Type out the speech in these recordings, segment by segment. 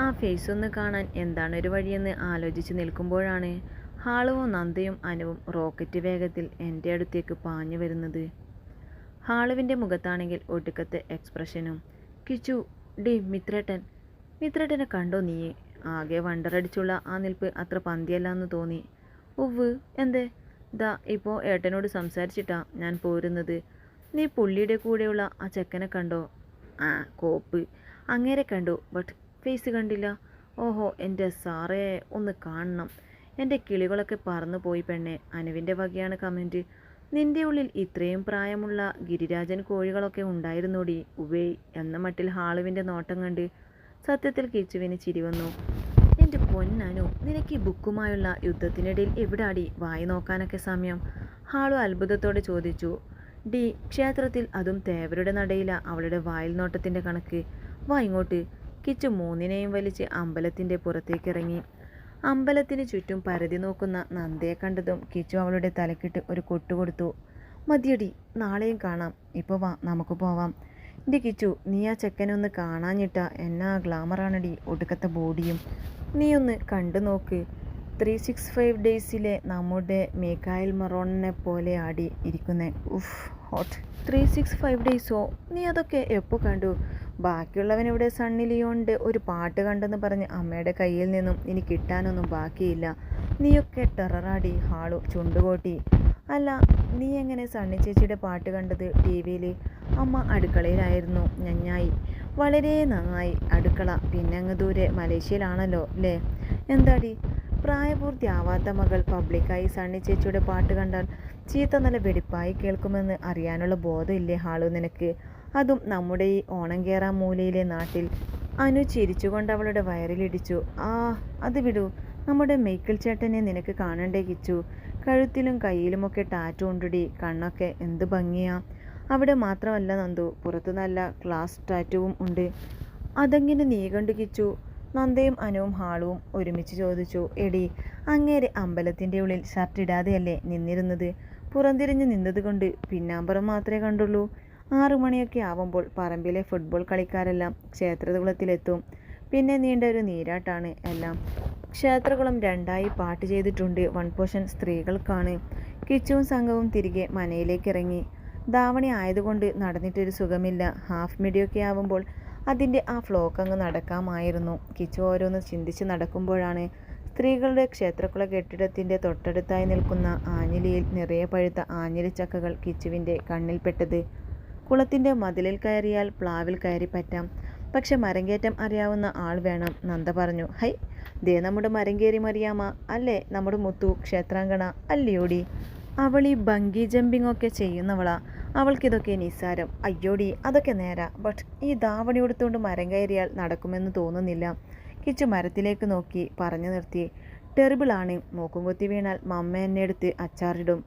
ആ ഫേസ് ഒന്ന് കാണാൻ എന്താണ് ഒരു വഴിയെന്ന് ആലോചിച്ച് നിൽക്കുമ്പോഴാണ് ഹാളുവും നന്ദയും അനുവും റോക്കറ്റ് വേഗത്തിൽ എന്റെ അടുത്തേക്ക് പാഞ്ഞു വരുന്നത്. ഹാളുവിന്റെ മുഖത്താണെങ്കിൽ ഒടുക്കത്തെ എക്സ്പ്രഷനും കിച്ചു ഡി മിത്രേട്ടൻ മിത്രേട്ടനെ കണ്ടോ നീയെ? ആകെ വണ്ടറടിച്ചുള്ള ആ നിൽപ്പ് അത്ര പന്തിയല്ല തോന്നി. ഉവ് എന്തേ? ദാ ഇപ്പോൾ ഏട്ടനോട് സംസാരിച്ചിട്ടാ ഞാൻ പോരുന്നത്. നീ പുള്ളിയുടെ കൂടെയുള്ള ആ ചെക്കനെ കണ്ടോ? ആ കോപ്പ്. അങ്ങേരെ കണ്ടു ബട്ട് ഫേസ് കണ്ടില്ല. ഓഹോ എന്റെ സാറേ ഒന്ന് കാണണം. എന്റെ കിളികളൊക്കെ പറന്നു പോയി പെണ്ണെ. അനുവിന്റെ വകയാണ് കമന്റ് നിന്റെ ഉള്ളിൽ ഇത്രയും പ്രായമുള്ള ഗിരിരാജൻ കോഴികളൊക്കെ ഉണ്ടായിരുന്നോടി? ഉവേ എന്ന മട്ടിൽ ഹാളുവിന്റെ നോട്ടം കണ്ട് സത്യത്തിൽ കിച്ചുവിന് ചിരി വന്നു. എന്റെ പൊന്നനു നിനക്ക് ഈ ബുക്കുമായുള്ള യുദ്ധത്തിനിടയിൽ എവിടാടി വായി നോക്കാനൊക്കെ സമയം? ഹാളു അത്ഭുതത്തോടെ ചോദിച്ചു. ഡി ക്ഷേത്രത്തിൽ അതും തേവരുടെ നടയില അവളുടെ വായിൽ നോട്ടത്തിന്റെ കണക്ക്. വാ ഇങ്ങോട്ട്. കിച്ചു മൂന്നിനെയും വലിച്ച് അമ്പലത്തിന്റെ പുറത്തേക്കിറങ്ങി. അമ്പലത്തിന് ചുറ്റും പരതി നോക്കുന്ന നന്ദയെ കണ്ടതും കിച്ചു അവളുടെ തലക്കിട്ട് ഒരു കൊട്ടു കൊടുത്തു. മതിയടി നാളെയും കാണാം. ഇപ്പോൾ വാ നമുക്ക് പോവാം. എന്റെ കിച്ചു നീ ആ ചെക്കനൊന്ന് കാണാഞ്ഞിട്ട എന്നാ ഗ്ലാമറാണടി ഒടുക്കത്തെ ബോഡിയും. നീ ഒന്ന് കണ്ടു നോക്ക്. ത്രീ സിക്സ് ഫൈവ് ഡേയ്സിലെ നമ്മുടെ മേക്കായൽ മറോണിനെ പോലെ ആടി ഇരിക്കുന്നേ. Uff hot. Three six five ഡേയ്സോ? നീ അതൊക്കെ എപ്പോൾ കണ്ടു? ബാക്കിയുള്ളവൻ ഇവിടെ സണ്ണി ലിയോണിന്റെ ഒരു പാട്ട് കണ്ടെന്ന് പറഞ്ഞ് അമ്മയുടെ കയ്യിൽ നിന്നും ഇനി കിട്ടാനൊന്നും ബാക്കിയില്ല. നീയൊക്കെ ടെററാടി ഹാളു ചുണ്ടുകോട്ടി. അല്ല നീ എങ്ങനെ സണ്ണി ചേച്ചിയുടെ പാട്ട് കണ്ടത് ടി വിയിൽ? അമ്മ അടുക്കളയിലായിരുന്നു. ഞഞ്ഞായി. വളരെ നന്നായി. അടുക്കള. പിന്നെ അങ്ങ് ദൂരെ. മലേഷ്യയിലാണല്ലോ അല്ലേ എന്താടി? പ്രായപൂർത്തിയാവാത്ത മകൾ പബ്ലിക്കായി സണ്ണി ചേച്ചിയുടെ പാട്ട് കണ്ടാൽ ചീത്ത നല്ല വെടിപ്പായി കേൾക്കുമെന്ന് അറിയാനുള്ള ബോധമില്ലേ ഹാളു നിനക്ക്? അതും നമ്മുടെ ഈ ഓണം മൂലയിലെ നാട്ടിൽ. അനു ചിരിച്ചുകൊണ്ട് അവളുടെ വയറിലിടിച്ചു. ആ അത് വിടൂ. നമ്മുടെ മെയ്ക്കിൾ ചേട്ടനെ നിനക്ക് കാണണ്ടേ കിച്ചു. കഴുത്തിലും കയ്യിലുമൊക്കെ ടാറ്റു കൊണ്ടിടി കണ്ണൊക്കെ എന്ത് ഭംഗിയാ. അവിടെ മാത്രമല്ല നന്ദു. പുറത്തു നല്ല ക്ലാസ് ടാറ്റുവും ഉണ്ട്. അതെങ്ങനെ നീ കണ്ടു കിച്ചു? നന്ദയും അനുവും ഹാളുവും ഒരുമിച്ച് ചോദിച്ചു. എടി അങ്ങേരെ അമ്പലത്തിന്റെ ഉള്ളിൽ ഷർട്ട് ഇടാതെയല്ലേ നിന്നിരുന്നത്? പുറംതിരിഞ്ഞ് നിന്നതുകൊണ്ട് പിന്നാമ്പറം മാത്രമേ കണ്ടുള്ളൂ. ആറു മണിയൊക്കെ ആവുമ്പോൾ പറമ്പിലെ ഫുട്ബോൾ കളിക്കാരെല്ലാം ക്ഷേത്രകുളത്തിലെത്തും പിന്നെ നീണ്ട ഒരു നീരാട്ടാണ് എല്ലാം. ക്ഷേത്രകുളം രണ്ടായി പാട്ട് ചെയ്തിട്ടുണ്ട് വൺ പോഷൻ സ്ത്രീകൾക്കാണ്. കിച്ചുവും സംഘവും തിരികെ മനയിലേക്ക് ഇറങ്ങി ധാവണി ആയതുകൊണ്ട് നടന്നിട്ടൊരു സുഖമില്ല. ഹാഫ് മിഡിയൊക്കെ ആവുമ്പോൾ അതിന്റെ ആ ഫ്ലോക്ക് അങ്ങ് നടക്കാമായിരുന്നു. കിച്ചു ഓരോന്ന് ചിന്തിച്ച് നടക്കുമ്പോഴാണ് സ്ത്രീകളുടെ ക്ഷേത്രക്കുള കെട്ടിടത്തിന്റെ തൊട്ടടുത്തായി നിൽക്കുന്ന ആഞ്ഞിലിയിൽ നിറയെ പഴുത്ത ആഞ്ഞിലിച്ചക്കകൾ കിച്ചുവിന്റെ കണ്ണിൽപ്പെട്ടത് കുളത്തിന്റെ മതിലിൽ കയറിയാൽ പ്ലാവിൽ കയറി പറ്റാം. പക്ഷെ മരങ്കേറ്റം അറിയാവുന്ന ആൾ വേണം നന്ദ പറഞ്ഞു. ഹൈ ദേ നമ്മുടെ മരങ്കേരി മറിയാമ. അല്ലേ നമ്മുടെ മുത്തു ക്ഷേത്രാങ്കണ അല്ലയോടി. അവൾ ഈ ബങ്കി ജമ്പിംഗ് ഒക്കെ ചെയ്യുന്നവളാ. അവൾക്കിതൊക്കെ നിസ്സാരം. അയ്യോടി അതൊക്കെ നേരാ. ബട്ട് ഈ ദാവണി എടുത്തുകൊണ്ട് മരം കയറിയാൽ നടക്കുമെന്ന് തോന്നുന്നില്ല. കിച്ചു മരത്തിലേക്ക് നോക്കി പറഞ്ഞു നിർത്തി. ടെറിബിളാണ് മൂക്കും കുത്തി വീണാൽ മമ്മ എന്നെ എടുത്ത് അച്ചാറിടും.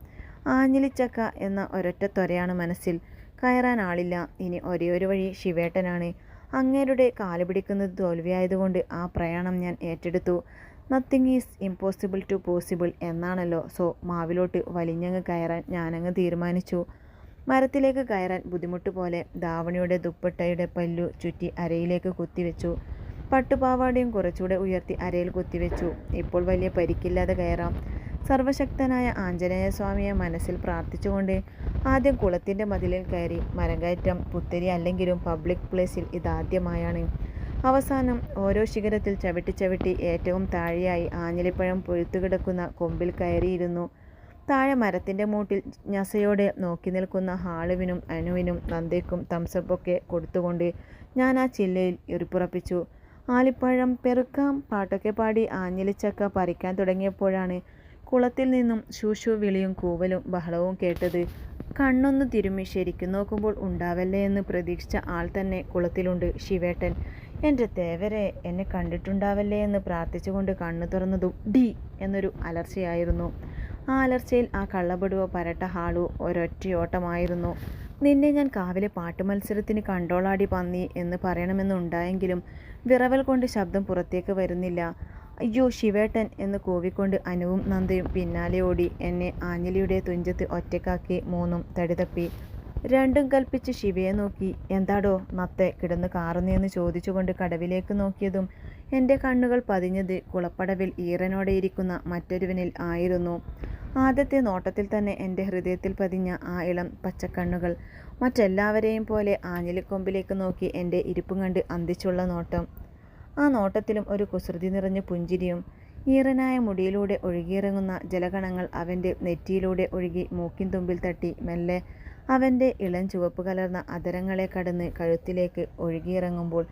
ആഞ്ഞിലിച്ചക്ക എന്ന ഒരൊറ്റ ത്വരയാണ് മനസ്സിൽ. കയറാൻ ആളില്ല. ഇനി ഒരേ ഒരു വഴി ശിവേട്ടനാണ്. അങ്ങേരുടെ കാൽ പിടിക്കുന്നത് തോൽവിയായതുകൊണ്ട് ആ പ്രയാണം ഞാൻ ഏറ്റെടുത്തു. Nothing is impossible to possible എന്നാണല്ലോ. സോ മാവിലോട്ട് വലിഞ്ഞങ്ങ് കയറാൻ ഞാനങ്ങ് തീരുമാനിച്ചു. മരത്തിലേക്ക് കയറാൻ ബുദ്ധിമുട്ട് പോലെ ധാവണിയുടെ ദുപ്പട്ടയുടെ പല്ലു ചുറ്റി അരയിലേക്ക് കുത്തിവെച്ചു. പട്ടുപാവാടയും കുറച്ചുകൂടെ ഉയർത്തി അരയിൽ കുത്തിവെച്ചു. ഇപ്പോൾ വലിയ പരിക്കില്ലാതെ കയറാം. സർവശക്തനായ ആഞ്ജനേയ സ്വാമിയെ മനസ്സിൽ പ്രാർത്ഥിച്ചുകൊണ്ട് ആദ്യം കുളത്തിന്റെ മതിലിൽ കയറി മരങ്കയറ്റം പുത്തരി അല്ലെങ്കിലും പബ്ലിക് പ്ലേസിൽ ഇതാദ്യമായാണ്. അവസാനം ഓരോ ശിഖരത്തിൽ ചവിട്ടി ചവിട്ടി ഏറ്റവും താഴെയായി ആഞ്ഞിലിപ്പഴം പൊഴുത്തുകിടക്കുന്ന കൊമ്പിൽ കയറിയിരുന്നു. താഴെ മരത്തിന്റെ മൂട്ടിൽ ഞസയോടെ നോക്കി നിൽക്കുന്ന ഹാളുവിനും അനുവിനും നന്ദയ്ക്കും തംസപ്പൊക്കെ കൊടുത്തുകൊണ്ട് ഞാൻ ആ ചില്ലയിൽ എറിപ്പുറപ്പിച്ചു ആലിപ്പഴം പെറുക്കാം പാട്ടൊക്കെ പാടി ആഞ്ഞിലിച്ചക്ക പറിക്കാൻ തുടങ്ങിയപ്പോഴാണ് കുളത്തിൽ നിന്നും ശൂശു വിളിയും കൂവലും ബഹളവും കേട്ടത് കണ്ണൊന്ന് തിരുമ്മി ശരിക്കും നോക്കുമ്പോൾ ഉണ്ടാവല്ലേ എന്ന് പ്രതീക്ഷിച്ച ആൾ തന്നെ കുളത്തിലുണ്ട്. ശിവേട്ടൻ എന്റെ തേവരെ എന്നെ കണ്ടിട്ടുണ്ടാവല്ലേ എന്ന് പ്രാർത്ഥിച്ചുകൊണ്ട് കണ്ണു തുറന്നതും ഡി എന്നൊരു അലർച്ചയായിരുന്നു. ആ അലർച്ചയിൽ ആ കള്ളപടുവോ പരട്ട ഹാളോ ഒരൊറ്റയോട്ടമായിരുന്നു. നിന്നെ ഞാൻ കാവിലെ പാട്ട് മത്സരത്തിന് കണ്ടോളാടി പന്നി എന്ന് പറയണമെന്നുണ്ടായെങ്കിലും വിറവൽ കൊണ്ട് ശബ്ദം പുറത്തേക്ക് വരുന്നില്ല. അയ്യോ ശിവേട്ടൻ എന്ന് കൂവിക്കൊണ്ട് അനുവും നന്ദയും പിന്നാലെ ഓടി എന്നെ ആഞ്ഞലിയുടെ തുഞ്ചത്ത് ഒറ്റക്കാക്കി മൂന്നും തടിതപ്പി. രണ്ടും കൽപ്പിച്ച് ശിവയെ നോക്കി. എന്താടോ നത്തെ കിടന്ന് കാറുന്നേന്ന് ചോദിച്ചുകൊണ്ട് കടവിലേക്ക് നോക്കിയതും എന്റെ കണ്ണുകൾ പതിഞ്ഞത് കുളപ്പടവിൽ ഈറനോടെ ഇരിക്കുന്ന മറ്റൊരുവനിൽ ആയിരുന്നു. ആദ്യത്തെ നോട്ടത്തിൽ തന്നെ എന്റെ ഹൃദയത്തിൽ പതിഞ്ഞ ആ ഇളം പച്ചക്കണ്ണുകൾ. മറ്റെല്ലാവരെയും പോലെ ആഞ്ഞിലിക്കൊമ്പിലേക്ക് നോക്കി എന്റെ ഇരിപ്പും കണ്ട് അന്തിച്ചുള്ള നോട്ടം. ആ നോട്ടത്തിലും ഒരു കുസൃതി നിറഞ്ഞ പുഞ്ചിരിയും ഈറനായ മുടിയിലൂടെ ഒഴുകിയിറങ്ങുന്ന ജലകണങ്ങൾ അവന്റെ നെറ്റിയിലൂടെ ഒഴുകി മൂക്കിൻ തുമ്പിൽ തട്ടി മെല്ലെ അവന്റെ ഇളം ചുവപ്പ് കലർന്ന അതരങ്ങളെ കടന്ന് കഴുത്തിലേക്ക് ഒഴുകിയിറങ്ങുമ്പോൾ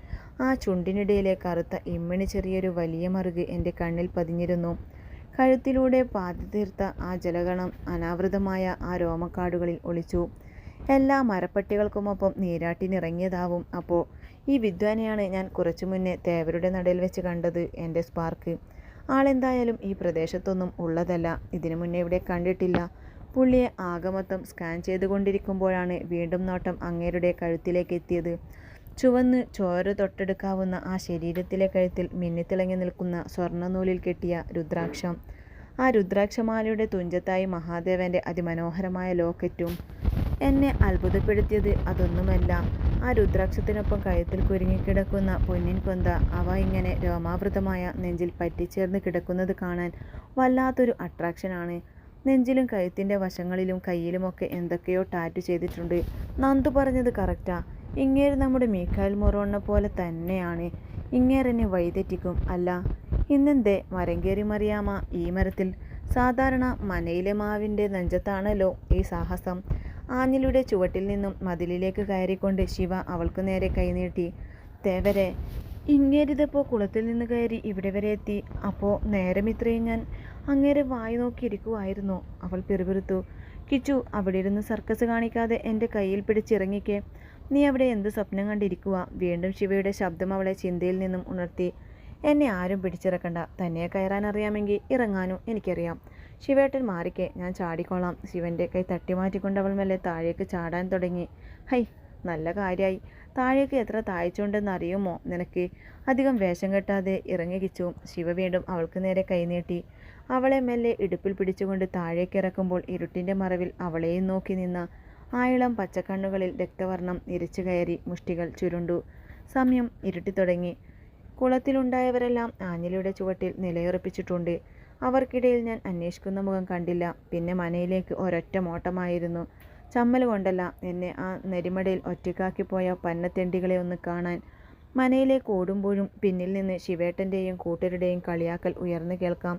ആ ചുണ്ടിനിടയിലെ കറുത്ത ഇമ്മിണി ചെറിയൊരു വലിയ മറുക് എന്റെ കണ്ണിൽ പതിഞ്ഞിരുന്നു. കഴുത്തിലൂടെ പാതി തീർത്ത ആ ജലഗണം അനാവൃതമായ ആ രോമക്കാടുകളിൽ ഒളിച്ചു. എല്ലാ മരപ്പട്ടികൾക്കുമൊപ്പം നീരാട്ടിനിറങ്ങിയതാവും അപ്പോൾ ഈ വിദ്വാനെയാണ് ഞാൻ കുറച്ചു മുന്നേ തേവരുടെ നടയിൽ വെച്ച് കണ്ടത് എന്റെ സ്പാർക്ക്. ആളെന്തായാലും ഈ പ്രദേശത്തൊന്നും ഉള്ളതല്ല. ഇതിനു മുന്നേ ഇവിടെ കണ്ടിട്ടില്ല. പുള്ളിയെ ആകമൊത്തം സ്കാൻ ചെയ്തുകൊണ്ടിരിക്കുമ്പോഴാണ് വീണ്ടും നോട്ടം അങ്ങേരുടെ കഴുത്തിലേക്ക് എത്തിയത്. ചുവന്ന് ചോര തൊട്ടെടുക്കാവുന്ന ആ ശരീരത്തിലെ കഴുത്തിൽ മിന്നിത്തിളങ്ങി നിൽക്കുന്ന സ്വർണനൂലിൽ കെട്ടിയ രുദ്രാക്ഷം. ആ രുദ്രാക്ഷമാലയുടെ തുഞ്ചത്തായി മഹാദേവന്റെ അതിമനോഹരമായ ലോക്കറ്റും എന്നെ അത്ഭുതപ്പെടുത്തിയത് അതൊന്നുമല്ല. ആ രുദ്രാക്ഷത്തിനൊപ്പം കഴുത്തിൽ കുരുങ്ങിക്കിടക്കുന്ന പൊന്നിൻ കൊന്ത അവ ഇങ്ങനെ രോമാവൃതമായ നെഞ്ചിൽ പറ്റിച്ചേർന്ന് കിടക്കുന്നത് കാണാൻ വല്ലാത്തൊരു അട്രാക്ഷനാണ്. നെഞ്ചിലും കഴുത്തിന്റെ വശങ്ങളിലും കയ്യിലുമൊക്കെ എന്തൊക്കെയോ ടാറ്റു ചെയ്തിട്ടുണ്ട്. നന്ദു പറഞ്ഞത് കറക്റ്റാ. ഇങ്ങേര് നമ്മുടെ മീക്കായൽ മൊറോണ്ണ പോലെ തന്നെയാണ്. ഇങ്ങേരെന്നെ വഴിതെറ്റിക്കും. അല്ല ഇന്നെന്തേ? മരം മറിയാമ ഈ മരത്തിൽ. സാധാരണ മനയിലെ മാവിന്റെ നെഞ്ചത്താണല്ലോ ഈ സാഹസം. ആഞ്ഞിലിയുടെ ചുവട്ടിൽ നിന്നും മതിലിലേക്ക് കയറിക്കൊണ്ട് ശിവ അവൾക്കു നേരെ കൈനീട്ടി തേവരെ ഇങ്ങേരിതപ്പോൾ കുളത്തിൽ നിന്ന് കയറി ഇവിടെ വരെ എത്തി. അപ്പോൾ നേരം ഇത്രയും ഞാൻ അങ്ങേരെ വായി നോക്കിയിരിക്കുമായിരുന്നു അവൾ പിറുപിറുത്തു കിച്ചു അവിടെ ഇരുന്ന് സർക്കസ് കാണിക്കാതെ എന്റെ കയ്യിൽ പിടിച്ചിറങ്ങിക്കേ. നീ അവിടെ എന്ത് സ്വപ്നം കണ്ടിരിക്കുക വീണ്ടും ശിവയുടെ ശബ്ദം അവളെ ചിന്തയിൽ നിന്നും ഉണർത്തി എന്നെ ആരും പിടിച്ചിറക്കണ്ട. തന്നെ കയറാൻ അറിയാമെങ്കിൽ ഇറങ്ങാനും എനിക്കറിയാം. ശിവേട്ടൻ മാറിക്കെ ഞാൻ ചാടിക്കോളാം. ശിവന്റെ കൈ തട്ടിമാറ്റിക്കൊണ്ട് അവൾ മെല്ലെ താഴേക്ക് ചാടാൻ തുടങ്ങി. ഹൈ നല്ല കാര്യമായി താഴേക്ക് എത്ര താഴ്ചയുണ്ടെന്ന് അറിയുമോ? നിനക്ക് അധികം വേഷം കെട്ടാതെ ഇറങ്ങിക്കിച്ചു ശിവ വീണ്ടും അവൾക്ക് നേരെ കൈനീട്ടി അവളെ മെല്ലെ ഇടുപ്പിൽ പിടിച്ചുകൊണ്ട് താഴേക്ക് ഇറക്കുമ്പോൾ ഇരുട്ടിന്റെ മറവിൽ അവളെയും നോക്കി നിന്ന ആയിളം പച്ചക്കണ്ണുകളിൽ രക്തവർണം ഇരിച്ചു കയറി മുഷ്ടികൾ ചുരുണ്ടു. സമയം ഇരുട്ടി തുടങ്ങി കുളത്തിലുണ്ടായവരെല്ലാം ആഞ്ഞിലിയുടെ ചുവട്ടിൽ നിലയുറപ്പിച്ചിട്ടുണ്ട്. അവർക്കിടയിൽ ഞാൻ അന്വേഷിക്കുന്ന മുഖം കണ്ടില്ല. പിന്നെ മനയിലേക്ക് ഒരൊറ്റ മോട്ടമായിരുന്നു. ചമ്മൽ കൊണ്ടല്ല എന്നെ ആ നെരിമടയിൽ ഒറ്റക്കാക്കി പോയ പന്നത്തെണ്ടികളെ ഒന്ന് കാണാൻ. മനയിലേക്ക് ഓടുമ്പോഴും പിന്നിൽ നിന്ന് ശിവേട്ടന്റെയും കൂട്ടരുടെയും കളിയാക്കൽ ഉയർന്നു കേൾക്കാം.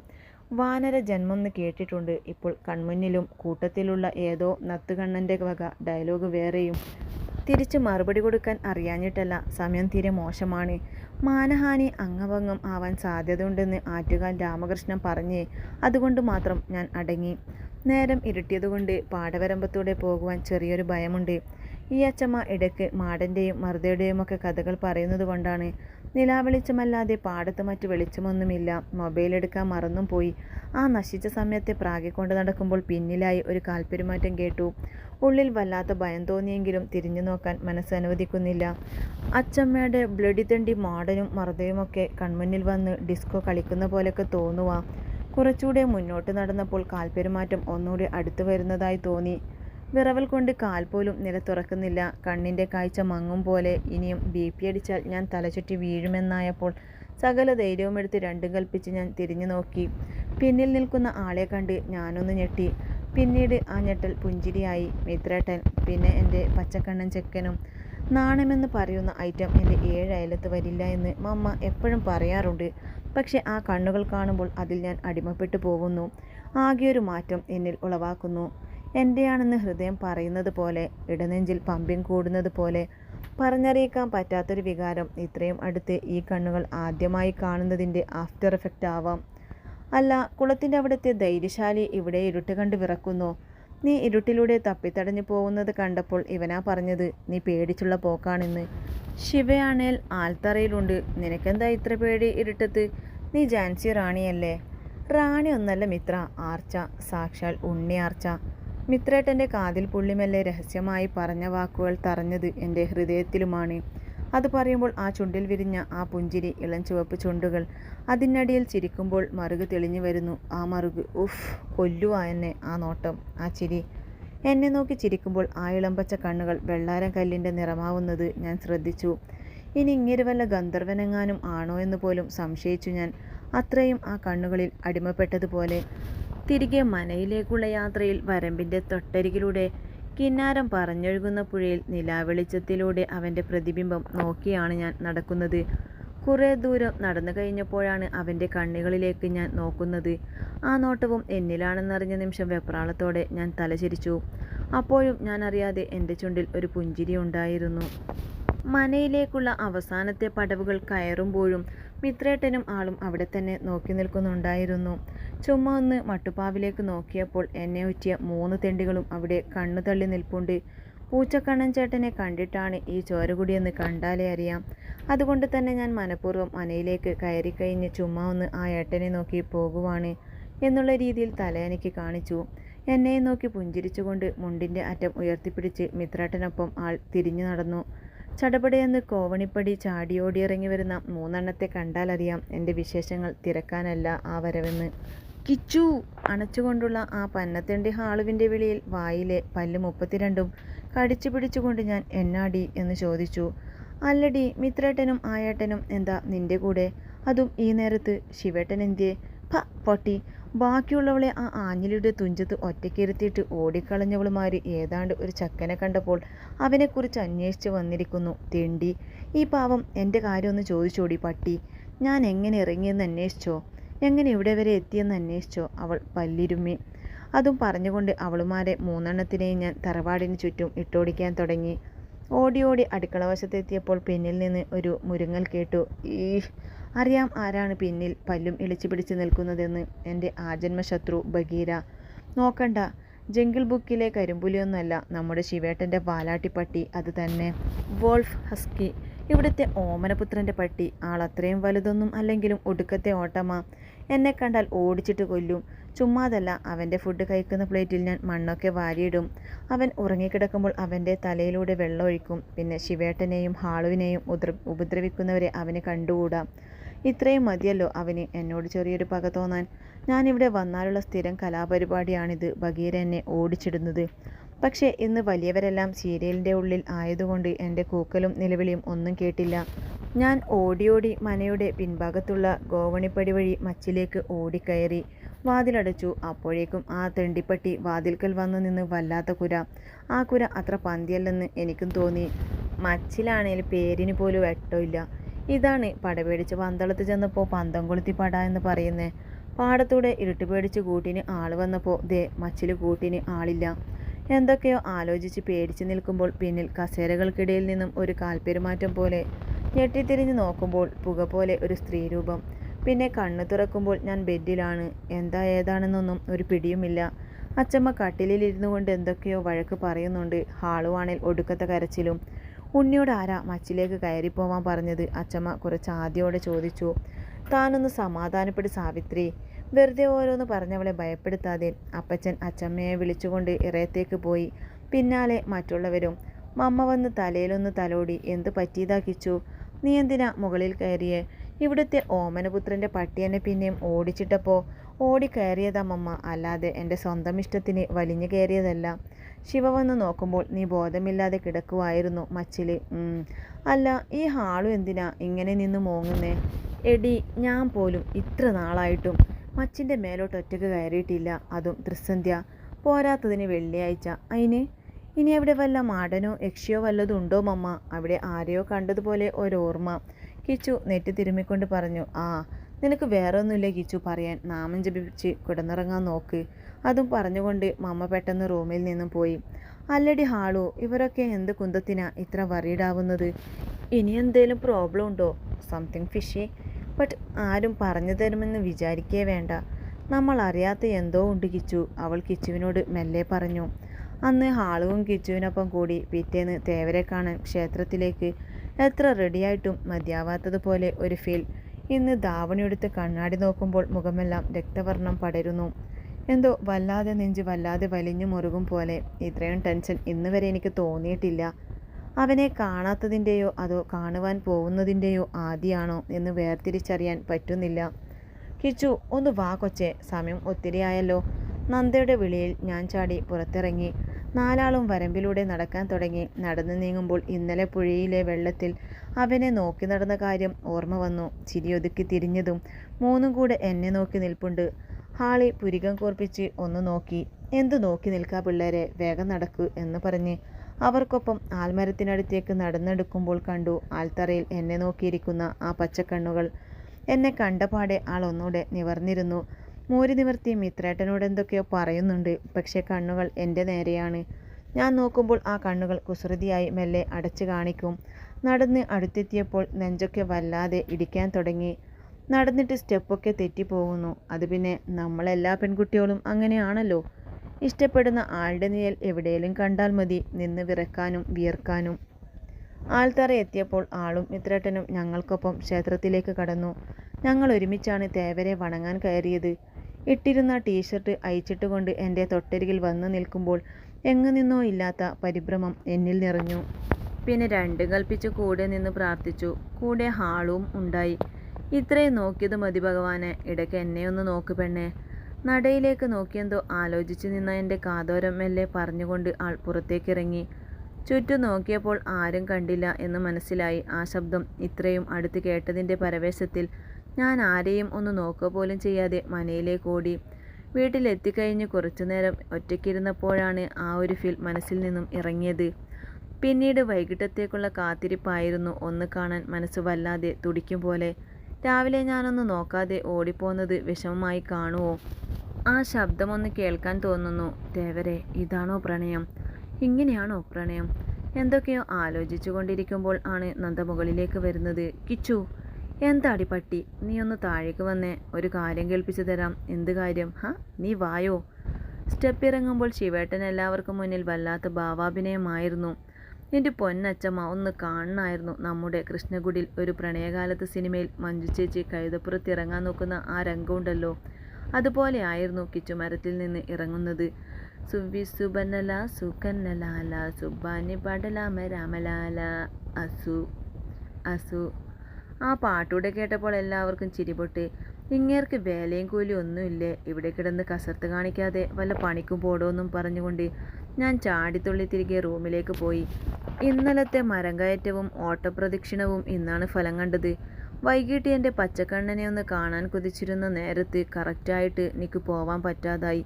വാനര ജന്മം കേട്ടിട്ടുണ്ട്. ഇപ്പോൾ കൺമുന്നിലും കൂട്ടത്തിലുള്ള ഏതോ നത്തുകണ്ണന്റെ വക ഡയലോഗ് വേറെയും തിരിച്ച് മറുപടി കൊടുക്കാൻ അറിയാഞ്ഞിട്ടല്ല. സമയം തീരെ മോശമാണ്. മാനഹാനി അംഗഭംഗം ആവാൻ സാധ്യതയുണ്ടെന്ന് ആറ്റുകാൽ രാമകൃഷ്ണൻ പറഞ്ഞേ അതുകൊണ്ട് മാത്രം ഞാൻ അടങ്ങി. നേരം ഇരുട്ടിയതുകൊണ്ട് പാടവരമ്പത്തൂടെ പോകുവാൻ ചെറിയൊരു ഭയമുണ്ട്. ഈ അച്ചമ്മ ഇടയ്ക്ക് മാടന്റെയും മറുതയുടെയും ഒക്കെ കഥകൾ പറയുന്നത് കൊണ്ടാണ് നിലാവെളിച്ചമല്ലാതെ പാടത്ത് മറ്റു വെളിച്ചമൊന്നുമില്ല. മൊബൈൽ എടുക്കാൻ മറന്നും പോയി. ആ നശിച്ച സമയത്തെ പ്രാകിക്കൊണ്ട് നടക്കുമ്പോൾ പിന്നിലായി ഒരു കാൽപ്പെരുമാറ്റം കേട്ടു. ഉള്ളിൽ വല്ലാത്ത ഭയം തോന്നിയെങ്കിലും തിരിഞ്ഞു നോക്കാൻ മനസ്സ് അനുവദിക്കുന്നില്ല. അച്ചമ്മയുടെ ബ്ലഡി തണ്ടി മാടനും മറുതയുമൊക്കെ കൺമുന്നിൽ വന്ന് ഡിസ്കോ കളിക്കുന്ന പോലെയൊക്കെ തോന്നുവാ. കുറച്ചുകൂടെ മുന്നോട്ട് നടന്നപ്പോൾ കാൽപ്പെരുമാറ്റം ഒന്നുകൂടി അടുത്തു വരുന്നതായി തോന്നി. വിറവൽ കൊണ്ട് കാൽ പോലും നിലത്തുറക്കുന്നില്ല കണ്ണിന്റെ കാഴ്ച മങ്ങും പോലെ ഇനിയും ബി പി അടിച്ചാൽ ഞാൻ തലചുറ്റി വീഴുമെന്നായപ്പോൾ സകല ധൈര്യവും എടുത്ത് രണ്ടും കൽപ്പിച്ച് ഞാൻ തിരിഞ്ഞു നോക്കി. പിന്നിൽ നിൽക്കുന്ന ആളെ കണ്ട് ഞാനൊന്ന് ഞെട്ടി. പിന്നീട് ആ ഞെട്ടൽ പുഞ്ചിരിയായി. മിത്രേട്ടൻ പിന്നെ എന്റെ പച്ചക്കണ്ണൻ ചെക്കനും. നാണമെന്ന് പറയുന്ന ഐറ്റം എന്റെ ഏഴ് അയലത്ത് വരില്ല എന്ന് മമ്മ എപ്പോഴും പറയാറുണ്ട്. പക്ഷെ ആ കണ്ണുകൾ കാണുമ്പോൾ അതിൽ ഞാൻ അടിമപ്പെട്ടു പോകുന്നു. ആകെയൊരു മാറ്റം എന്നിൽ ഉളവാക്കുന്നു. എന്റെയാണെന്ന് ഹൃദയം പറയുന്നത് പോലെ ഇടനെഞ്ചിൽ പമ്പിങ് കൂടുന്നത് പോലെ പറഞ്ഞറിയിക്കാൻ പറ്റാത്തൊരു വികാരം ഇത്രയും അടുത്ത് ഈ കണ്ണുകൾ ആദ്യമായി കാണുന്നതിന്റെ ആഫ്റ്റർ എഫക്റ്റ് ആവാം. അല്ല കുളത്തിന്റെ അവിടുത്തെ ധൈര്യശാലി ഇവിടെ ഇരുട്ട് കണ്ട് വിറക്കുന്നു. നീ ഇരുട്ടിലൂടെ തപ്പിത്തടഞ്ഞു പോകുന്നത് കണ്ടപ്പോൾ ഇവനാ പറഞ്ഞത് നീ പേടിച്ചുള്ള പോക്കാണെന്ന്. ശിവയാണേൽ ആൽത്തറയിലുണ്ട്. നിനക്കെന്താ ഇത്ര പേടി ഇരുട്ടത്ത്? നീ ജാൻസി റാണിയല്ലേ? റാണി ഒന്നല്ല മിത്ര. ആർച്ച. സാക്ഷാൽ ഉണ്ണി ആർച്ച മിത്രേട്ടന്റെ കാതിൽ പുള്ളിമെല്ലെ രഹസ്യമായി പറഞ്ഞ വാക്കുകൾ തറഞ്ഞത് എന്റെ ഹൃദയത്തിലുമാണ്. അത് പറയുമ്പോൾ ആ ചുണ്ടിൽ വിരിഞ്ഞ ആ പുഞ്ചിരി ഇളം ചുവപ്പ് ചുണ്ടുകൾ അതിനടിയിൽ ചിരിക്കുമ്പോൾ മറുക് തെളിഞ്ഞു വരുന്നു. ആ മറുക് ഉഫ് കൊല്ലുവാ എന്നെ ആ നോട്ടം ആ ചിരി. എന്നെ നോക്കി ചിരിക്കുമ്പോൾ ആ ഇളമ്പച്ച കണ്ണുകൾ വെള്ളാരം കല്ലിന്റെ നിറമാവുന്നത് ഞാൻ ശ്രദ്ധിച്ചു. ഇനി ഇങ്ങനെ വല്ല ഗന്ധർവനെങ്ങാനും ആണോ എന്ന് പോലും സംശയിച്ചു ഞാൻ. അത്രയും ആ കണ്ണുകളിൽ അടിമപ്പെട്ടതുപോലെ തിരികെ മനയിലേക്കുള്ള യാത്രയിൽ വരമ്പിന്റെ തൊട്ടരികിലൂടെ കിന്നാരം പറഞ്ഞൊഴുകുന്ന പുഴയിൽ നിലാവെളിച്ചത്തിലൂടെ അവന്റെ പ്രതിബിംബം നോക്കിയാണ് ഞാൻ നടക്കുന്നത്. കുറേ ദൂരം നടന്നു കഴിഞ്ഞപ്പോഴാണ് അവന്റെ കണ്ണുകളിലേക്ക് ഞാൻ നോക്കുന്നത്. ആ നോട്ടവും എന്നിലാണെന്നറിഞ്ഞ നിമിഷം വെപ്രാളത്തോടെ ഞാൻ തലചരിച്ചു. അപ്പോഴും ഞാൻ അറിയാതെ എന്റെ ചുണ്ടിൽ ഒരു പുഞ്ചിരി ഉണ്ടായിരുന്നു. മനയിലേക്കുള്ള അവസാനത്തെ പടവുകൾ കയറുമ്പോഴും മിത്രേട്ടനും ആളും അവിടെ തന്നെ നോക്കി നിൽക്കുന്നുണ്ടായിരുന്നു. ചുമ്മാ ഒന്ന് മട്ടുപ്പാവിലേക്ക് നോക്കിയപ്പോൾ എന്നെ ഉറ്റിയ മൂന്ന് തെണ്ടികളും അവിടെ കണ്ണു തള്ളി നിൽപ്പുണ്ട്. പൂച്ചക്കണ്ണൻ ചേട്ടനെ കണ്ടിട്ടാണ് ഈ ചോരകുടിയെന്ന് കണ്ടാലേ അറിയാം. അതുകൊണ്ട് തന്നെ ഞാൻ മനഃപൂർവം മനയിലേക്ക് കയറിക്കഴിഞ്ഞ് ചുമ്മാ ഒന്ന് ആ ഏട്ടനെ നോക്കി പോകുവാണ് എന്നുള്ള രീതിയിൽ തലയനയ്ക്ക് കാണിച്ചു. എന്നെ നോക്കി പുഞ്ചിരിച്ചുകൊണ്ട് മുണ്ടിന്റെ അറ്റം ഉയർത്തിപ്പിടിച്ച് മിത്രാട്ടനൊപ്പം ആൾ തിരിഞ്ഞു നടന്നു. ചടപടയെന്ന് കോവണിപ്പടി ചാടിയോടിയിറങ്ങി വരുന്ന മൂന്നെണ്ണത്തെ കണ്ടാലറിയാം എന്റെ വിശേഷങ്ങൾ തിരക്കാനല്ല ആ വരവെന്ന്. കിച്ചു അണച്ചുകൊണ്ടുള്ള ആ പന്നത്തിന്റെ ഹാളുവിന്റെ വിളിയിൽ വായിലെ പല്ല് മുപ്പത്തിരണ്ടും കടിച്ചു പിടിച്ചുകൊണ്ട് ഞാൻ എന്നാടി എന്ന് ചോദിച്ചു. അല്ലടി മിത്രേട്ടനും ആയേട്ടനും എന്താ നിന്റെ കൂടെ? അതും ഈ നേരത്ത് ശിവേട്ടൻ എന്തിയെ പ പൊട്ടി. ബാക്കിയുള്ളവളെ ആ ആഞ്ഞിലിയുടെ തുഞ്ചത്ത് ഒറ്റയ്ക്കിരുത്തിയിട്ട് ഓടിക്കളഞ്ഞവളുമാര് ഏതാണ്ട് ഒരു ചക്കനെ കണ്ടപ്പോൾ അവനെക്കുറിച്ച് അന്വേഷിച്ച് വന്നിരിക്കുന്നു. തിണ്ടി ഈ പാവം എന്റെ കാര്യമൊന്ന് ചോദിച്ചോടി പട്ടി. ഞാൻ എങ്ങനെ ഇറങ്ങിയെന്ന് അന്വേഷിച്ചോ? എങ്ങനെ ഇവിടെ വരെ എത്തിയെന്ന് അന്വേഷിച്ചോ? അവൾ പല്ലിരുമ്മി. അതും പറഞ്ഞുകൊണ്ട് അവളുമാരെ മൂന്നെണ്ണത്തിനെയും ഞാൻ തറവാടിന് ചുറ്റും ഇട്ടോടിക്കാൻ തുടങ്ങി. ഓടി ഓടി അടുക്കളവശത്തെത്തിയപ്പോൾ പിന്നിൽ നിന്ന് ഒരു മുരുങ്ങൽ കേട്ടു. ഈ അറിയാം ആരാണ് പിന്നിൽ പല്ലും ഇളിച്ചു പിടിച്ച് നിൽക്കുന്നതെന്ന് എന്റെ ആജന്മശത്രു ബഗീര. നോക്കണ്ട ജംഗിൾ ബുക്കിലെ കരിമ്പുലിയൊന്നുമല്ല നമ്മുടെ ശിവേട്ടന്റെ വാലാട്ടിപ്പട്ടി അത് തന്നെ. വോൾഫ് ഹസ്കി ഇവിടുത്തെ ഓമനപുത്രന്റെ പട്ടി. ആൾ അത്രയും വലുതൊന്നും അല്ലെങ്കിലും ഒടുക്കത്തെ ഓട്ടമാ. എന്നെ കണ്ടാൽ ഓടിച്ചിട്ട് കൊല്ലും. ചുമ്മാതല്ല അവന്റെ ഫുഡ് കഴിക്കുന്ന പ്ലേറ്റിൽ ഞാൻ മണ്ണൊക്കെ വാരിയിടും. അവൻ ഉറങ്ങിക്കിടക്കുമ്പോൾ അവന്റെ തലയിലൂടെ വെള്ളമൊഴിക്കും. പിന്നെ ശിവേട്ടനെയും ഹാളുവിനെയും ഉപദ്രവിക്കുന്നവരെ അവന് കണ്ടുകൂടാ. ഇത്രയും മതിയല്ലോ അവന് എന്നോട് ചെറിയൊരു പക തോന്നാൻ. ഞാനിവിടെ വന്നാലുള്ള സ്ഥിരം കലാപരിപാടിയാണിത്. ബഗീര എന്നെ ഓടിച്ചിടുന്നത്. പക്ഷേ ഇന്ന് വലിയവരെല്ലാം സീരിയലിന്റെ ഉള്ളിൽ ആയതുകൊണ്ട് എന്റെ കൂക്കലും നിലവിളിയും ഒന്നും കേട്ടില്ല. ഞാൻ ഓടിയോടി മനയുടെ പിൻഭാഗത്തുള്ള ഗോവണിപ്പടി വഴി മച്ചിലേക്ക് ഓടിക്കയറി. വാതിലടച്ചു. അപ്പോഴേക്കും ആ തെണ്ടിപ്പട്ടി വാതിൽക്കൽ വന്നു നിന്ന് വല്ലാത്ത കുര. ആ കുര അത്ര പന്തിയല്ലെന്ന് എനിക്കും തോന്നി. മച്ചിലാണേൽ പേരിന് പോലും വെട്ടമില്ല ഇതാണ് പടപേടിച്ച് പന്തളത്ത് ചെന്നപ്പോൾ പന്തം കൊളുത്തി പട എന്ന് പറയുന്നത് പാടത്തൂടെ ഇരുട്ട് പേടിച്ച് കൂട്ടിന് ആൾ വന്നപ്പോൾ ദേ മച്ചിൽ കൂട്ടിന് ആളില്ല. എന്തൊക്കെയോ ആലോചിച്ച് പേടിച്ച് നിൽക്കുമ്പോൾ പിന്നിൽ കസേരകൾക്കിടയിൽ നിന്നും ഒരു കാൽപെരുമാറ്റം പോലെ. ഞെട്ടിത്തിരിഞ്ഞ് നോക്കുമ്പോൾ പുക പോലെ ഒരു സ്ത്രീരൂപം പിന്നെ കണ്ണു തുറക്കുമ്പോൾ ഞാൻ ബെഡിലാണ്. എന്താ ഏതാണെന്നൊന്നും ഒരു പിടിയുമില്ല. അച്ചമ്മ കട്ടിലിരുന്നു കൊണ്ട് എന്തൊക്കെയോ വഴക്ക് പറയുന്നുണ്ട്. ഹാളുവാണേൽ ഒടുക്കത്തെ കരച്ചിലും. ഉണ്ണിയോട് ആരാ മച്ചിലേക്ക് കയറിപ്പോവാൻ പറഞ്ഞത്? അച്ചമ്മ കുറച്ച് ആദ്യോടെ ചോദിച്ചു. താനൊന്ന് സമാധാനപ്പെട്ട് സാവിത്രി. വെറുതെ ഓരോന്ന് പറഞ്ഞവളെ ഭയപ്പെടുത്താതെ അപ്പച്ചൻ അച്ചമ്മയെ വിളിച്ചുകൊണ്ട് ഇറയത്തേക്ക് പോയി. പിന്നാലെ മറ്റുള്ളവരും മമ്മ വന്ന് തലയിലൊന്ന് തലോടി എന്ത് പറ്റിയതാക്കിച്ചു നീ എന്തിനാ മുകളിൽ കയറിയേ? ഇവിടുത്തെ ഓമനപുത്രന്റെ പട്ടിയെന്നെ പിന്നെയും ഓടിച്ചിട്ടപ്പോൾ ഓടിക്കയറിയതാ മമ്മ. അല്ലാതെ എന്റെ സ്വന്തം ഇഷ്ടത്തിന് വലിഞ്ഞു കയറിയതല്ല. ശിവ വന്ന് നോക്കുമ്പോൾ നീ ബോധമില്ലാതെ കിടക്കുവായിരുന്നു മച്ചിൽ. അല്ല ഈ ഹാളു എന്തിനാ ഇങ്ങനെ നിന്ന് മോങ്ങുന്നേ? എടി ഞാൻ പോലും ഇത്ര നാളായിട്ടും മച്ചിന്റെ മേലോട്ട് ഒറ്റയ്ക്ക് കയറിയിട്ടില്ല. അതും ത്രിസന്ധ്യ പോരാത്തതിന് വെള്ളിയാഴ്ച. അതിന് ഇനി അവിടെ വല്ല മാടനോ യക്ഷിയോ വല്ലതും ഉണ്ടോ മമ്മ? അവിടെ ആരെയോ കണ്ടതുപോലെ ഒരോർമ്മ. കിച്ചു നെറ്റ് തിരുമ്മിക്കൊണ്ട് പറഞ്ഞു ആ നിനക്ക് വേറെ ഒന്നുമില്ല കിച്ചു പറയാൻ. നാമം ജപിച്ച് കിടന്നിറങ്ങാൻ നോക്ക്. അതും പറഞ്ഞുകൊണ്ട് മമ്മ പെട്ടെന്ന് റൂമിൽ നിന്നും പോയി. അല്ലടി ഹാളു ഇവരൊക്കെ എന്ത് കുന്തത്തിനാ ഇത്ര വറീഡാവുന്നത് ഇനി എന്തേലും പ്രോബ്ലം ഉണ്ടോ? സംതിങ് ഫിഷി ബട്ട് ആരും പറഞ്ഞു തരുമെന്ന് വിചാരിക്കേ വേണ്ട. നമ്മൾ അറിയാത്ത എന്തോ ഉണ്ട് കിച്ചു. അവൾ കിച്ചുവിനോട് മെല്ലെ പറഞ്ഞു. അന്ന് ഹാളുവും കിച്ചുവിനൊപ്പം കൂടി പിറ്റേന്ന് തേവരെ കാണാൻ ക്ഷേത്രത്തിലേക്ക്. എത്ര റെഡിയായിട്ടും മതിയാവാത്തതുപോലെ ഒരു ഫീൽ ഇന്ന് ധാവണിയെടുത്ത് കണ്ണാടി നോക്കുമ്പോൾ മുഖമെല്ലാം രക്തവർണം പടരുന്നു. എന്തോ വല്ലാതെ നെഞ്ച് വല്ലാതെ വലിഞ്ഞു മുറുകും പോലെ. ഇത്രയും ടെൻഷൻ ഇന്ന് വരെ എനിക്ക് തോന്നിയിട്ടില്ല. അവനെ കാണാത്തതിന്റെയോ അതോ കാണുവാൻ പോകുന്നതിന്റെയോ ആദിയാണോ എന്ന് വേർതിരിച്ചറിയാൻ പറ്റുന്നില്ല. കിച്ചു ഒന്ന് വാ കൊച്ചെ സമയം ഒത്തിരിയായല്ലോ. നന്ദയുടെ വിളിയിൽ ഞാൻ ചാടി പുറത്തിറങ്ങി. നാലാളും വരമ്പിലൂടെ നടക്കാൻ തുടങ്ങി. നടന്നു നീങ്ങുമ്പോൾ ഇന്നലെ പുഴയിലെ വെള്ളത്തിൽ അവനെ നോക്കി നടന്ന കാര്യം ഓർമ്മ വന്നു. ചിരിയൊതുക്കി തിരിഞ്ഞതും മൂന്നും കൂടെ എന്നെ നോക്കി നിൽപ്പുണ്ട്. ഹാളി പുരികം കോർപ്പിച്ച് ഒന്ന് നോക്കി. എന്തു നോക്കി നിൽക്കാ പിള്ളേരെ? വേഗം നടക്കൂ എന്ന് പറഞ്ഞ്. അവർക്കൊപ്പം ആൽമരത്തിനടുത്തേക്ക് നടന്നെടുക്കുമ്പോൾ കണ്ടു ആൽത്തറയിൽ എന്നെ നോക്കിയിരിക്കുന്ന ആ പച്ചക്കണ്ണുകൾ. എന്നെ കണ്ടപാടെ ആൾ ഒന്നുകൂടെ നിവർന്നിരുന്നു. മൂരി നിവർത്തി മിത്രേട്ടനോട് എന്തൊക്കെയോ പറയുന്നുണ്ട് പക്ഷേ കണ്ണുകൾ എന്റെ നേരെയാണ്. ഞാൻ നോക്കുമ്പോൾ ആ കണ്ണുകൾ കുസൃതിയായി മെല്ലെ അടച്ചു കാണിക്കും. നടന്ന് അടുത്തെത്തിയപ്പോൾ നെഞ്ചൊക്കെ വല്ലാതെ ഇടിക്കാൻ തുടങ്ങി. നടന്നിട്ട് സ്റ്റെപ്പൊക്കെ തെറ്റിപ്പോകുന്നു അത് പിന്നെ നമ്മളെല്ലാ പെൺകുട്ടികളും അങ്ങനെയാണല്ലോ. ഇഷ്ടപ്പെടുന്ന ആളുടെ നിഴൽ എവിടെയെങ്കിലും കണ്ടാൽ മതി. നിന്ന് വിറക്കാനും വിയർക്കാനും. ആൾത്തറ എത്തിയപ്പോൾ ആളും മിത്രേട്ടനും ഞങ്ങൾക്കൊപ്പം ക്ഷേത്രത്തിലേക്ക് കടന്നു. ഞങ്ങൾ ഒരുമിച്ചാണ് തേവരെ വണങ്ങാൻ കയറിയത്. ഇട്ടിരുന്ന ടീഷർട്ട് അയച്ചിട്ടുകൊണ്ട് എന്റെ തൊട്ടരികിൽ വന്നു നിൽക്കുമ്പോൾ എങ്ങു നിന്നോ ഇല്ലാത്ത പരിഭ്രമം എന്നിൽ നിറഞ്ഞു. പിന്നെ രണ്ട് കൽപ്പിച്ച് കൂടെ നിന്ന് പ്രാർത്ഥിച്ചു. കൂടെ ഹാളും ഉണ്ടായി. ഇത്രയും നോക്കിയത് മതി ഭഗവാനെ. ഇടയ്ക്ക് എന്നെ ഒന്ന് നോക്ക് പെണ്ണേ. നടയിലേക്ക് നോക്കിയെന്തോ ആലോചിച്ച് നിന്ന എന്റെ കാതോരം മെല്ലെ പറഞ്ഞുകൊണ്ട് ആൾ പുറത്തേക്കിറങ്ങി. ചുറ്റും നോക്കിയപ്പോൾ ആരും കണ്ടില്ല എന്ന് മനസ്സിലായി. ആ ശബ്ദം ഇത്രയും അടുത്ത് കേട്ടതിന്റെ പരവേശത്തിൽ ഞാൻ ആരെയും ഒന്ന് നോക്കുക പോലും ചെയ്യാതെ മനയിലേക്ക് ഓടി. വീട്ടിലെത്തിക്കഴിഞ്ഞ് കുറച്ചുനേരം ഒറ്റയ്ക്കിരുന്നപ്പോഴാണ് ആ ഒരു ഫീൽ മനസ്സിൽ നിന്നും ഇറങ്ങിയത്. പിന്നീട് വൈകിട്ടത്തേക്കുള്ള കാത്തിരിപ്പായിരുന്നു ഒന്ന് കാണാൻ മനസ്സ് വല്ലാതെ തുടിക്കും പോലെ. രാവിലെ ഞാനൊന്ന് നോക്കാതെ ഓടിപ്പോന്നത് വിഷമമായി കാണുമോ ആ ശബ്ദമൊന്ന് കേൾക്കാൻ തോന്നുന്നു. ദേവരെ ഇതാണോ പ്രണയം? ഇങ്ങനെയാണോ പ്രണയം? എന്തൊക്കെയോ ആലോചിച്ചു കൊണ്ടിരിക്കുമ്പോൾ ആണ് നന്ദ മുകളിലേക്ക് വരുന്നത്. കിച്ചു എന്താടി പട്ടി? നീ ഒന്ന് താഴേക്ക് വന്നേ. ഒരു കാര്യം കേൾപ്പിച്ചു തരാം. എന്ത് കാര്യം? ഹാ നീ വായോ? സ്റ്റെപ്പ് ഇറങ്ങുമ്പോൾ ശിവേട്ടൻ എല്ലാവർക്കും മുന്നിൽ വല്ലാത്ത ഭാവാഭിനയമായിരുന്നു. എന്റെ പൊന്നച്ചമ്മ ഒന്ന് കാണണമായിരുന്നു നമ്മുടെ കൃഷ്ണഗുഡിൽ ഒരു പ്രണയകാലത്ത് സിനിമയിൽ മഞ്ജു ചേച്ചി കഴുതപ്പുറത്ത് ഇറങ്ങാൻ നോക്കുന്ന ആ രംഗമുണ്ടല്ലോ. അതുപോലെ ആയിരുന്നു കിച്ചുമരത്തിൽ നിന്ന് ഇറങ്ങുന്നത്. സുവി സുബനല സുഖന്നലാല സുബാനി പടലാമ രാമലാല അസു അസു. ആ പാട്ടൂടെ കേട്ടപ്പോൾ എല്ലാവർക്കും ചിരിപൊട്ടി ഇങ്ങേർക്ക് വേലയും കൂലിയും ഒന്നുമില്ലേ? ഇവിടെ കിടന്ന് കസർത്ത് കാണിക്കാതെ വല്ല പണിക്കും പോടോന്നും പറഞ്ഞുകൊണ്ട് ഞാൻ ചാടിത്തുള്ളി തിരികെ റൂമിലേക്ക് പോയി. ഇന്നലത്തെ മരം കയറ്റവും ഓട്ടപ്രദക്ഷിണവും ഇന്നാണ് ഫലം കണ്ടത്. വൈകിട്ട് എന്റെ പച്ചക്കണ്ണനെ ഒന്ന് കാണാൻ കുതിച്ചിരുന്ന നേരത്ത് കറക്റ്റായിട്ട് എനിക്ക് പോവാൻ പറ്റാതായി.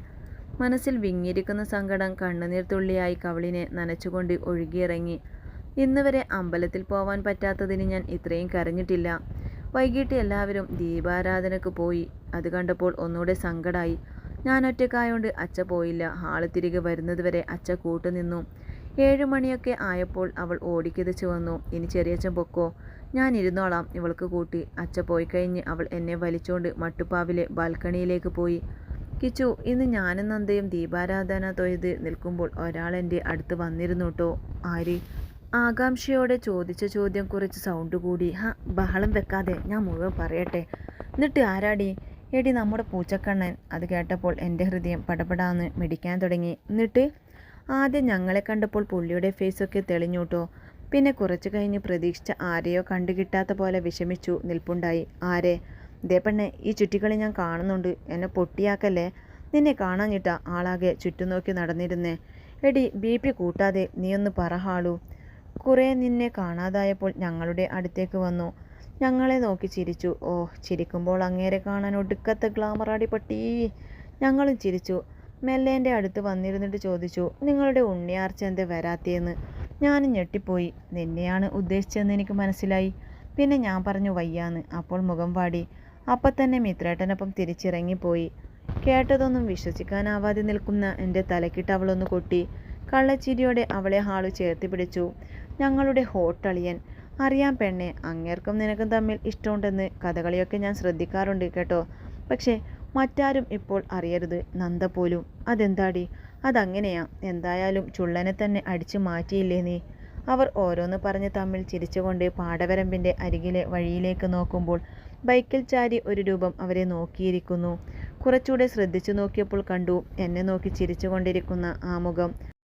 മനസ്സിൽ വിങ്ങിരിക്കുന്ന സങ്കടം കണ്ണുനീർ തുള്ളിയായി കവളിനെ നനച്ചുകൊണ്ട് ഒഴുകിയിറങ്ങി. ഇന്ന് വരെ അമ്പലത്തിൽ പോവാൻ പറ്റാത്തതിന് ഞാൻ ഇത്രയും കരഞ്ഞിട്ടില്ല. വൈകിട്ട് എല്ലാവരും ദീപാരാധനക്ക് പോയി. അത് കണ്ടപ്പോൾ ഒന്നുകൂടെ സങ്കടമായി ഞാൻ ഒറ്റക്കായോണ്ട് അച്ഛ പോയില്ല. ഹാൾ തിരികെ വരുന്നതുവരെ അച്ഛ കൂട്ടുനിന്നു. ഏഴുമണിയൊക്കെ ആയപ്പോൾ അവൾ ഓടിക്കിതച്ച് വന്നു ഇനി ചെറിയച്ഛൻ പൊക്കോ? ഞാൻ ഇരുന്നോളാം. ഇവൾക്ക് കൂട്ടി. അച്ഛ പോയി കഴിഞ്ഞ് അവൾ എന്നെ വലിച്ചുകൊണ്ട് മട്ടുപ്പാവിലെ ബാൽക്കണിയിലേക്ക് പോയി. കിച്ചു ഇന്ന് ഞാനും നന്ദയും ദീപാരാധന തൊഴുത് നിൽക്കുമ്പോൾ ഒരാൾ എന്റെ അടുത്ത് വന്നിരുന്നു കേട്ടോ ആര്? ആകാംക്ഷയോടെ ചോദിച്ച ചോദ്യം കുറച്ച് സൗണ്ട് കൂടി. ഹ ബഹളം വെക്കാതെ ഞാൻ മുഴുവൻ പറയട്ടെ. എന്നിട്ട് ആരാടി? എടി നമ്മുടെ പൂച്ചക്കണ്ണൻ. അത് കേട്ടപ്പോൾ എന്റെ ഹൃദയം പടപടാന്ന് മിടിക്കാൻ തുടങ്ങി. എന്നിട്ട്? ആദ്യം ഞങ്ങളെ കണ്ടപ്പോൾ പുള്ളിയുടെ ഫേസൊക്കെ തെളിഞ്ഞൂട്ടോ. പിന്നെ കുറച്ചു കഴിഞ്ഞ് പ്രതീക്ഷിച്ച ആരെയോ കണ്ടു കിട്ടാത്ത പോലെ വിഷമിച്ചു നിൽപ്പുണ്ടായി. ആരെ? ദേ പെണ്ണെ ഈ ചുറ്റിക്കളി ഞാൻ കാണുന്നുണ്ട്. എന്നെ പൊട്ടിയാക്കല്ലേ? നിന്നെ കാണാഞ്ഞിട്ട ആളാകെ ചുറ്റും നോക്കി നടന്നിരുന്നേ. എടി ബി പി കൂട്ടാതെ നീയൊന്ന് പറഹാളു കുറേ നിന്നെ കാണാതായപ്പോൾ ഞങ്ങളുടെ അടുത്തേക്ക് വന്നു. ഞങ്ങളെ നോക്കി ചിരിച്ചു. ഓ ചിരിക്കുമ്പോൾ അങ്ങേരെ കാണാൻ ഒടുക്കത്തെ ഗ്ലാമറാടി പട്ടി. ഞങ്ങളും ചിരിച്ചു. മെല്ലേന്റെ അടുത്ത് വന്നിരുന്നിട്ട് ചോദിച്ചു നിങ്ങളുടെ ഉണ്ണിയാർച്ച എന്ത് വരാത്തേന്ന്? ഞാൻ ഞെട്ടിപ്പോയി. നിന്നെയാണ് ഉദ്ദേശിച്ചതെന്ന് എനിക്ക് മനസ്സിലായി. പിന്നെ ഞാൻ പറഞ്ഞു വയ്യാന്ന്. അപ്പോൾ മുഖം പാടി അപ്പം തന്നെ മിത്രേട്ടനൊപ്പം തിരിച്ചിറങ്ങിപ്പോയി. കേട്ടതൊന്നും വിശ്വസിക്കാനാവാതെ നിൽക്കുന്ന എന്റെ തലക്കിട്ട് അവളൊന്ന് കൊട്ടി. കള്ളച്ചിരിയോടെ അവളെ ഹാളു ചേർത്തി പിടിച്ചു. ഞങ്ങളുടെ ഹോട്ടളിയൻ. അറിയാം പെണ്ണെ അങ്ങേർക്കും നിനക്കും തമ്മിൽ ഇഷ്ടമുണ്ടെന്ന് കഥകളിയൊക്കെ ഞാൻ ശ്രദ്ധിക്കാറുണ്ട് കേട്ടോ. പക്ഷേ മറ്റാരും ഇപ്പോൾ അറിയരുത്. നന്ദ പോലും. അതെന്താടി? അതങ്ങനെയാ. എന്തായാലും ചുള്ളനെ തന്നെ അടിച്ചു മാറ്റിയില്ലേ നീ? അവർ ഓരോന്ന് പറഞ്ഞ് തമ്മിൽ ചിരിച്ചുകൊണ്ട് പാടവരമ്പിന്റെ അരികിലെ വഴിയിലേക്ക് നോക്കുമ്പോൾ ബൈക്കിൽ ചാരി ഒരു രൂപം അവരെ നോക്കിയിരിക്കുന്നു. കുറച്ചുകൂടെ ശ്രദ്ധിച്ചു നോക്കിയപ്പോൾ കണ്ടു എന്നെ നോക്കി ചിരിച്ചുകൊണ്ടിരിക്കുന്ന ആ മുഖം.